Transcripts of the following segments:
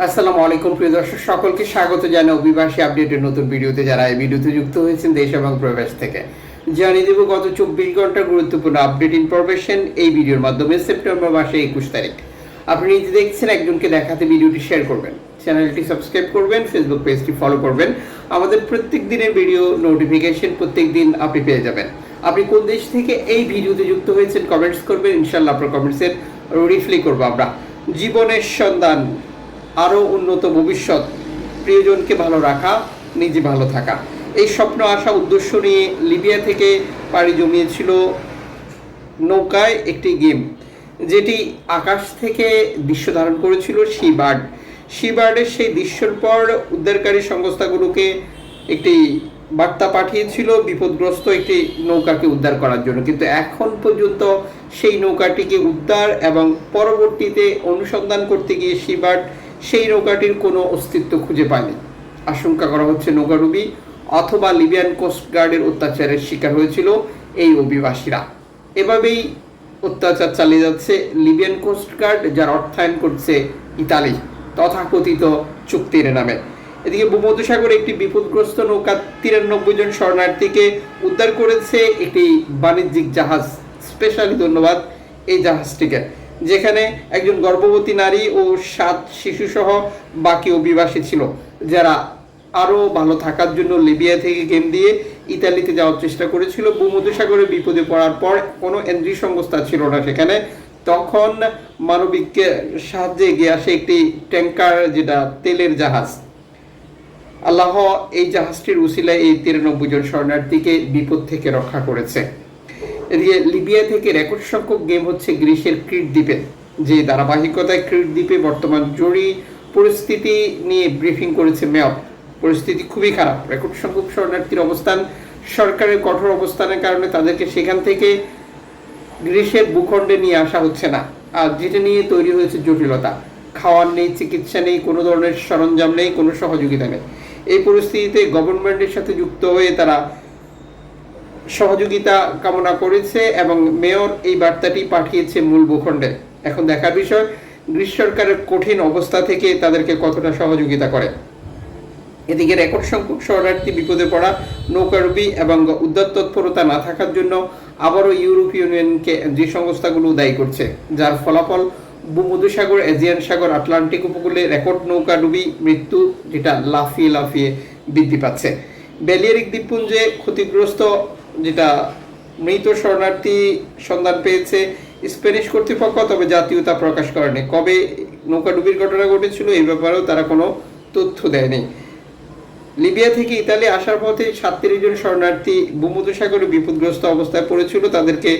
আসসালামু আলাইকুম, প্রিয় দর্শক, সকলকে স্বাগত জানাই অভিবাসী আপডেটের নতুন ভিডিওতে যারা এই ভিডিওতে যুক্ত হয়েছেন দেশ এবং প্রবাস থেকে। জানিয়ে দেব, গত চব্বিশ ঘণ্টার গুরুত্বপূর্ণ আপডেট ইনফরমেশন এই ভিডিওর মাধ্যমে সেপ্টেম্বর মাসে একুশ তারিখ। আপনি নিজে দেখছেন, একজনকে দেখাতে ভিডিওটি শেয়ার করবেন। চ্যানেলটি সাবস্ক্রাইব করবেন ফেসবুক পেজটি ফলো করবেন। আমাদের প্রত্যেক দিনের ভিডিও নোটিফিকেশন প্রত্যেক দিন আপনি পেয়ে যাবেন। আপনি কোন দেশ থেকে এই ভিডিওতে যুক্ত হয়েছেন কমেন্টস করবেন। ইনশাল্লাহ আপনার কমেন্টসের রিপ্লাই করব আমরা। জীবনের সন্ধান। আরও উন্নত ভবিষ্যৎ। প্রিয়জনকে ভালো রাখা, নিজে ভালো থাকা। এই স্বপ্ন আসা উদ্দেশ্য নিয়ে লিবিয়া থেকে পাড়ি জমিয়েছিল নৌকায় একটি গেম, যেটি আকাশ থেকে দৃশ্য ধারণ করেছিল সি বার্ড। সি বার্ডের সেই দৃশ্যর পর উদ্ধারকারী সংস্থাগুলোকে একটি বার্তা পাঠিয়েছিল বিপদগ্রস্ত একটি নৌকাকে উদ্ধার করার জন্য। কিন্তু এখন পর্যন্ত সেই নৌকাটিকে উদ্ধার এবং পরবর্তীতে অনুসন্ধান করতে গিয়ে সিবার্ড সেই নৌকাটির কোনো অস্তিত্ব খুঁজে পায়নি। আশঙ্কা করা হচ্ছে নৌকাডুবি অথবা লিবিয়ান কোস্টগার্ডের অত্যাচারের শিকার হয়েছিল এই অভিবাসীরা। এভাবেই অত্যাচার চালিয়ে যাচ্ছে লিবিয়ান কোস্টগার্ড যার অর্থায়ন করছে ইতালি তথাকথিত চুক্তির নামে। এদিকে ভূমধ্যসাগরে একটি বিপদগ্রস্ত নৌকা তিরানব্বই জন শরণার্থীকে উদ্ধার করেছে একটি বাণিজ্যিক জাহাজ। স্পেশালি ধন্যবাদ এই জাহাজটিকে। যেখানে একজন গর্ভবতী নারী ও সাত শিশুসহ বাকি অভিবাসী ছিল, যারা আরও ভালো থাকার জন্য লিবিয়া থেকে গেম দিয়ে ইতালিতে যাওয়ার চেষ্টা করেছিল। ভূমধ্যসাগরে বিপদে পড়ার পর কোনো এনজি সংস্থা ছিল না সেখানে। তখন মানবিক সাহায্যে এগিয়ে আসে একটি ট্যাঙ্কার যেটা তেলের জাহাজ। আল্লাহ এই জাহাজটির উসিলায় এই তিরানব্বই জন শরণার্থীকে বিপদ থেকে রক্ষা করেছে। এদিকে লিবিয়া থেকে রেকর্ড সংখ্যক গেম হচ্ছে গ্রিসের ক্রিট দ্বীপে। যে ধারাবাহিকতায় ক্রিট দ্বীপে বর্তমান জরুরি পরিস্থিতি নিয়ে ব্রিফিং করেছে মেয়র। পরিস্থিতি খুবই খারাপ। রেকর্ড সংখ্যক শরণার্থীর অবস্থান, সরকারের কঠোর অবস্থানের কারণে তাদেরকে সেখান থেকে গ্রীষ্মের ভূখণ্ডে নিয়ে আসা হচ্ছে না। আর যেটা নিয়ে তৈরি হয়েছে জটিলতা, খাওয়ার নেই, চিকিৎসা নেই, কোনো ধরনের সরঞ্জাম নেই, কোনো সহযোগিতা নেই। এই পরিস্থিতিতে গভর্নমেন্টের সাথে যুক্ত হয়ে তারা সহযোগিতা কামনা করেছে এবং মেয়র এই বার্তাটি পাঠিয়েছে মূল ভূখণ্ডে। এখন দেখার বিষয়, গ্রীষ্ম সরকারের কঠিন অবস্থা থেকে তাদেরকে কতটা সহযোগিতা করে? এদিকে রেকর্ড সংখ্যক শরণার্থী বিপদে পড়া নৌকাডুবি এবং উদ্ধার তৎপরতা না থাকার জন্য আবারও ইউরোপীয় ইউনিয়নকে যে সংস্থাগুলো দায়ী করছে, যার ফলাফল ভূমধ্যসাগর এজিয়ান সাগর, আটলান্টিক উপকূলে রেকর্ড নৌকাডুবি মৃত্যু, যেটা লাফিয়ে লাফিয়ে বৃদ্ধি পাচ্ছে। বেলিয়ারিক দ্বীপপুঞ্জে ক্ষতিগ্রস্ত যেটা মৃত শরণার্থী সন্ধান পেয়েছে স্প্যানিশ কর্তৃপক্ষ, তবে জাতীয়তা প্রকাশ করেনি। কবে নৌকাডুবির ঘটনা ঘটেছিল এই ব্যাপারেও তারা কোনো তথ্য দেয়নি। লিবিয়া থেকে ইতালি আসার পথে সাতত্রিশ জন শরণার্থী ভূমধ্যসাগরে বিপদগ্রস্ত অবস্থায় পড়েছিল। তাদেরকে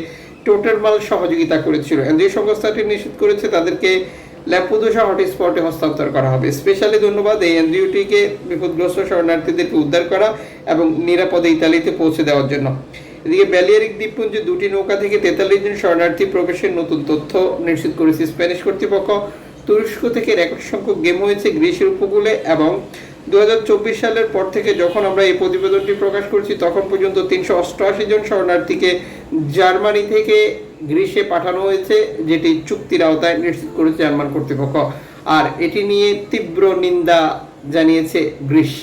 টোটাল মাল সহযোগিতা করেছিল। এনজিও সংস্থাটি নিশ্চিত করেছে তাদেরকে ল্যাম্পুদোসা হটস্পটে হস্তান্তর করা হবে। স্পেশালি ধন্যবাদ এই এনজিওটিকে বিপদগ্রস্ত শরণার্থীদেরকে উদ্ধার করা এবং নিরাপদে ইতালিতে পৌঁছে দেওয়ার জন্য। এদিকে ব্যালিয়ারিক দ্বীপপুঞ্জে দুটি নৌকা থেকে তেতাল্লিশ জন শরণার্থী প্রবেশের নতুন তথ্য নিশ্চিত করেছে স্প্যানিশ কর্তৃপক্ষ। তুরস্ক থেকে রেকর্ড সংখ্যক গেম হয়েছে গ্রিসের উপকূলে এবং দুহাজার চব্বিশ সালের পর থেকে যখন আমরা এই প্রতিবেদনটি প্রকাশ করছি, তখন পর্যন্ত তিনশো অষ্টআশি জন শরণার্থীকে জার্মানি থেকে গ্রিসে পাঠানো হয়েছে, যেটি চুক্তির আওতায় নিশ্চিত করেছে জার্মান কর্তৃপক্ষ। আর এটি নিয়ে তীব্র নিন্দা জানিয়েছে গ্রিস।